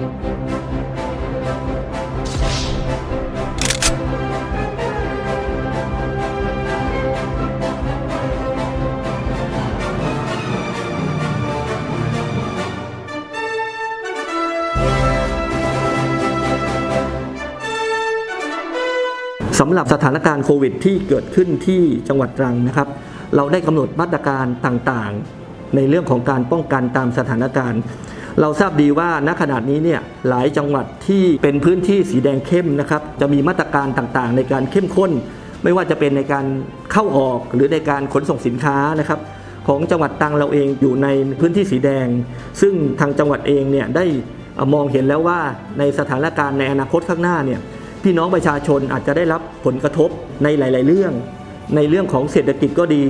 สำหรับสถานการณ์โควิดที่เกิดขึ้นที่จังหวัดตรังนะครับ เราได้กำหนดมาตรการต่างๆ ในเรื่องของการป้องกันตามสถานการณ์ เราทราบดีว่าณขณะนี้เนี่ยหลายจังหวัดที่เป็นพื้นที่สีแดงเข้มนะครับจะมีมาตรการต่างๆ ในการเข้มข้น ไม่ว่าจะเป็นในการเข้าออกหรือในการขนส่งสินค้านะครับของจังหวัดตรังเราเองอยู่ในพื้นที่สีแดง ซึ่งทางจังหวัดเองเนี่ยได้มองเห็นแล้วว่าในสถานการณ์ในอนาคตข้างหน้าเนี่ยพี่น้องประชาชนอาจจะได้รับผลกระทบในหลาย ๆ เรื่อง ในเรื่องของเศรษฐกิจก็ดี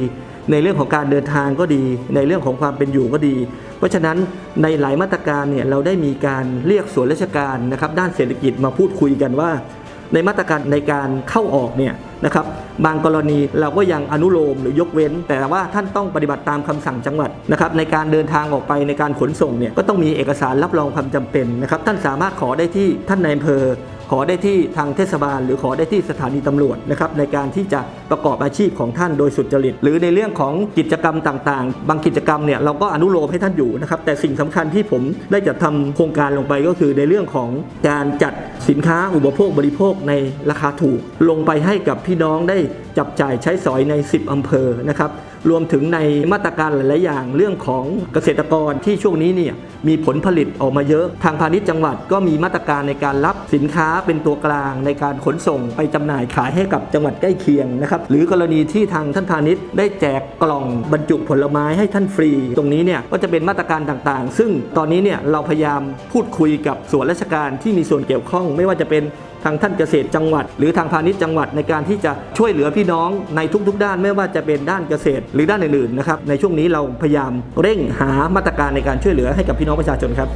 ในเรื่องของการเดินทางก็ดี ในเรื่องของความเป็นอยู่ก็ดี เพราะฉะนั้นในหลายมาตรการเนี่ยเราได้มีการเรียกส่วนราชการนะครับด้านเศรษฐกิจมาพูดคุยกันว่า ในมาตรการในการเข้าออกเนี่ย นะครับบางกรณีเราก็ยังอนุโลมหรือยกเว้น แต่ว่าท่านต้องปฏิบัติตามคำสั่งจังหวัดนะครับในการเดินทางออกไปในการขนส่งเนี่ยก็ต้องมีเอกสารรับรองความจำเป็นนะครับท่านสามารถขอได้ที่ท่านนายอำเภอขอได้ที่ทางเทศบาล หรือขอได้ที่สถานีตำรวจนะครับในการที่จะประกอบอาชีพของท่านโดยสุจริต หรือในเรื่องของกิจกรรมต่างๆ บางกิจกรรมเนี่ยเราก็อนุโลมให้ท่านอยู่นะครับแต่สิ่งสำคัญที่ผมได้จัดทำโครงการลงไปก็คือในเรื่องของการจัดสินค้าอุปโภคบริโภคในราคาถูก ลงไปให้กับพี่น้องได้จับจ่ายใช้สอยใน 10 อำเภอนะครับ รวมถึงในมาตรการหลาย ๆ อย่างเรื่องของเกษตรกรที่ช่วงนี้เนี่ยมีผลผลิตออกมาเยอะ ทางพาณิชย์จังหวัดก็มีมาตรการในการรับสินค้าเป็นตัวกลางในการขนส่งไปจำหน่ายขายให้กับจังหวัดใกล้เคียงนะครับหรือกรณีที่ทางท่านพาณิชย์ได้แจกกล่องบรรจุผลไม้ให้ท่านฟรี ตรงนี้เนี่ยก็จะเป็นมาตรการต่าง ๆ ซึ่งตอนนี้เนี่ยเราพยายามพูดคุยกับส่วนราชการที่มีส่วนเกี่ยวข้อง ไม่ว่าจะเป็นทางท่านเกษตรจังหวัด หรือทางพาณิชย์จังหวัดในการที่จะช่วยเหลือพี่น้องในทุก ๆ ด้านไม่ว่าจะเป็นด้านเกษตรหรือด้านอื่นๆนะครับในช่วงนี้เราพยายามเร่งหามาตรการในการช่วยเหลือให้กับพี่น้องประชาชนครับ